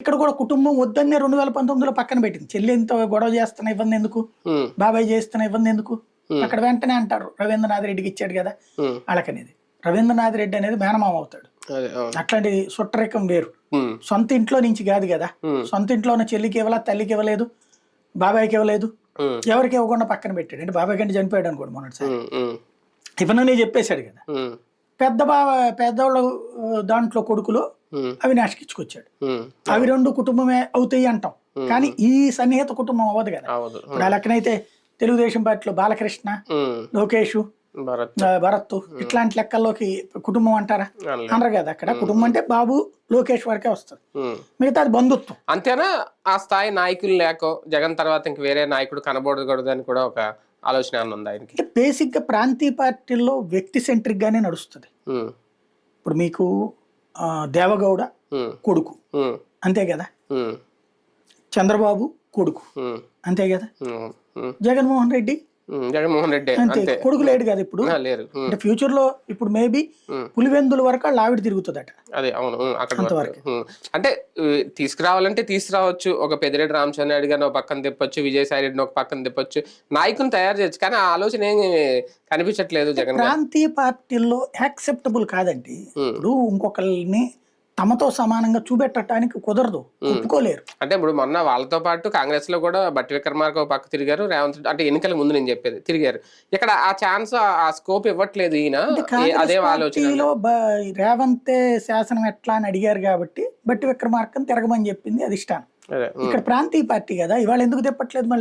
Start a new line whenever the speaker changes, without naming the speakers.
ఇక్కడ కూడా కుటుంబం వద్దన్నే రెండు వేల పంతొమ్మిదిలో పక్కన పెట్టింది. చెల్లి ఎంత గొడవ చేస్తున్నా ఇబ్బంది ఎందుకు? బాబాయ్ చేస్తున్నా ఇబ్బంది ఎందుకు. అక్కడ వెంటనే అంటారు రవీంద్రనాథ్ రెడ్డికి ఇచ్చాడు కదా? వాళ్ళకనేది. రవీంద్రనాథ్ రెడ్డి అనేది మేనమామ అవుతాడు. అట్లాంటి సుట్టరికం వేరు. సొంత ఇంట్లో నుంచి కాదు కదా? సొంత ఇంట్లో ఉన్న చెల్లికి ఇవ్వలా తల్లికి ఇవ్వలేదు బాబాయ్కి ఇవ్వలేదు? ఎవరికి ఇవ్వకుండా పక్కన పెట్టాడు? అంటే బాబాయ్ కంటే చనిపోయాడు అనుకోండి మొన్నటిసారి. ఇవన్నీ చెప్పేశాడు కదా? పెద్ద బావ పెద్దవాళ్ళ దాంట్లో కొడుకులు అవినాష్కి ఇచ్చుకొచ్చాడు
ఉమ్,
అవి రెండు కుటుంబమే అవుతాయి అంటాం. కానీ ఈ సన్నిహిత కుటుంబం అవ్వదు కదా. ఇప్పుడు ఆ లెక్కనైతే తెలుగుదేశం పార్టీలో బాలకృష్ణ లోకేష్
భరత్.
ఇట్లాంటి లెక్కల్లోకి కుటుంబం అంటారా. అనరు కదా. అక్కడ కుటుంబం అంటే బాబు లోకేష్ వరకే వస్తుంది
ఉమ్.
మిగతా అది బంధుత్వం.
అంతేనా? ఆ స్థాయి నాయకులు లేకో జగన్ తర్వాత ఇంక వేరే నాయకుడు కనబడకూడదు అని కూడా ఒక ఆలోచన ఉంది ఆయనకి?
అంటే బేసిక్గా ప్రాంతీయ పార్టీల్లో వ్యక్తి సెంట్రిక్ గానే నడుస్తుంది ఇప్పుడు మీకు దేవగౌడ కొడుకు. అంతే కదా? చంద్రబాబు కొడుకు. అంతే కదా? జగన్మోహన్ రెడ్డి
జగన్మోహన్ రెడ్డి
అంతే కొడుకు లేడు కదా ఇప్పుడు.
లేరు.
అంటే ఫ్యూచర్లో ఇప్పుడు మేబీ. పులివెందుల వరకు వాళ్ళ ఆవిడ తిరుగుతుందట.
అదే అవును అక్కడ. అంటే తీసుకురావాలంటే తీసుకురావచ్చు. ఒక పెద్దిరెడ్డి రామచంద్ర నాయుడు గారిని ఒక పక్కన తిప్పొచ్చు విజయసాయి రెడ్డిని ఒక పక్కన తిప్పొచ్చు. నాయకుని తయారు చేయొచ్చు కానీ ఆ ఆలోచన ఏం కనిపించట్లేదు జగన్
ప్రాంతీయ పార్టీల్లో యాక్సెప్టబుల్ కాదండి. ఇప్పుడు ఇంకొకరిని తమతో సమానంగా చూపెట్టడానికి కుదరదు. ఒప్పుకోలేరు.
అంటే ఇప్పుడు మొన్న వాళ్ళతో పాటు కాంగ్రెస్లో కూడా బట్టి విక్రమార్క పక్క తిరిగారు రేవంత్ అంటే ఎన్నికల ముందు నేను చెప్పేది తిరిగారు. ఇక్కడ ఆ ఛాన్స్ ఆ స్కోప్ ఇవ్వట్లేదు ఈయన. అదే ఆలోచన
పార్టీలో బ- రేవంతే శాసనం ఎట్లా అని అడిగారు కాబట్టి బట్టి విక్రమార్కం తిరగమని చెప్పింది
ఉమ్.
ఇక్కడ ప్రాంతీయ పార్టీ కదా ఇవాళ ఎందుకు తిప్పట్లేదు